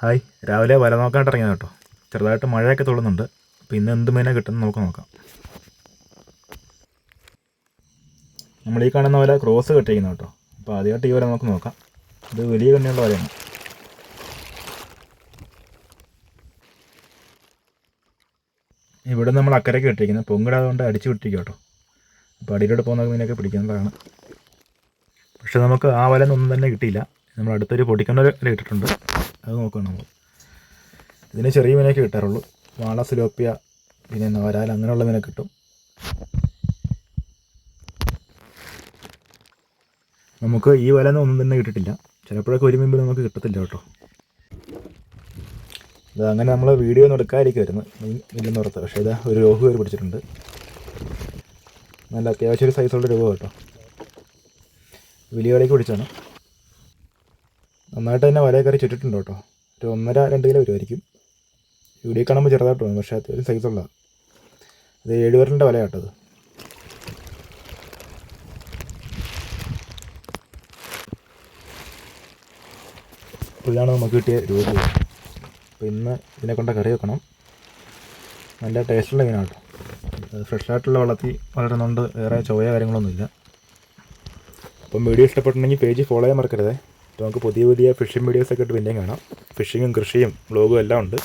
Hi. രാവിലെ വല നോക്കാനായിട്ട് ഇറങ്ങിയത് കേട്ടോ. ചെറുതായിട്ട് മഴയൊക്കെ തുള്ളുന്നുണ്ട്. അപ്പോൾ ഇന്ന് എന്ത് മീനാണ് കിട്ടുന്നത് നമുക്ക് നോക്കാം. നമ്മൾ ഈ കാണുന്ന വല ക്രോസ് കെട്ടിയിരിക്കുന്നത് കേട്ടോ. അപ്പോൾ ആദ്യമായിട്ട് ഈ വല നമുക്ക് നോക്കാം. ഇത് വലിയ കണ്ണിയുള്ള വലയാണ്. ഇവിടെ നമ്മൾ അക്കരയ്ക്ക് കെട്ടിയിരിക്കുന്നത് പൊങ്കിടാതുകൊണ്ട് അടിച്ചു വിട്ടിരിക്കുക കേട്ടോ. അപ്പോൾ അടിയിലോട്ട് പോകുന്ന മീനൊക്കെ പിടിക്കുന്നതാണ്. പക്ഷെ നമുക്ക് ആ വല ഒന്നും തന്നെ കിട്ടിയില്ല. നമ്മൾ അടുത്തൊരു പൊടിക്കണ്ട വല ഇട്ടിട്ടുണ്ട്. അത് നോക്കണം നമ്മൾ. ഇതിന് ചെറിയ മീനൊക്കെ കിട്ടാറുള്ളൂ. വാള സിലോപ്പിയ പിന്നെ വരാൽ അങ്ങനെയുള്ള മീനൊക്കെ കിട്ടും. നമുക്ക് ഈ വല ഒന്നും തന്നെ കിട്ടിയിട്ടില്ല. ചിലപ്പോഴൊക്കെ ഒരു മീൻ നമുക്ക് കിട്ടത്തില്ല കേട്ടോ. ഇത് അങ്ങനെ നമ്മൾ വീഡിയോ ഒന്നും എടുക്കാതിരിക്കുമായിരുന്നു ഇല്ലെന്ന് ഓർത്ത്. പക്ഷേ ഇതാ ഒരു രോഹു കയറി പിടിച്ചിട്ടുണ്ട്. നല്ല അത്യാവശ്യം ഒരു സൈസുള്ള രൂപ കേട്ടോ. വലിയ വലയ്ക്ക് പിടിച്ചാണ് നന്നായിട്ട് തന്നെ വലയെ കയറി ചുറ്റിട്ടുണ്ട് കേട്ടോ. ഒരു ഒന്നര രണ്ട് കിലോ വരുമായിരിക്കും വീഡിയോ കാണുമ്പോൾ ചെറുതായിട്ട് തോന്നും പക്ഷേ അത്യാവശ്യം സൈസുള്ള അത് ഏഴ് വരലിന്റെ വല കേട്ടത് ഇതാണ് നമുക്ക് കിട്ടിയ രൂപ. അപ്പോൾ ഇന്ന് ഇതിനെ കൊണ്ട് കറി വെക്കണം. നല്ല ടേസ്റ്റുള്ള മീനാണ് കേട്ടോ. ഫ്രഷ് ആയിട്ടുള്ള വെള്ളത്തിൽ വളരുന്നുണ്ട് വേറെ ചോയ കാര്യങ്ങളൊന്നുമില്ല. അപ്പം വീഡിയോ ഇഷ്ടപ്പെട്ടിട്ടുണ്ടെങ്കിൽ പേജ് ഫോളോ ചെയ്യാൻ മറക്കരുതേ. നമുക്ക് പുതിയ പുതിയ ഫിഷിംഗ് വീഡിയോസൊക്കെ ഇട്ട് പിന്നെയും കാണാം. ഫിഷിങ്ങും കൃഷിയും വ്ളോഗും എല്ലാം ഉണ്ട്.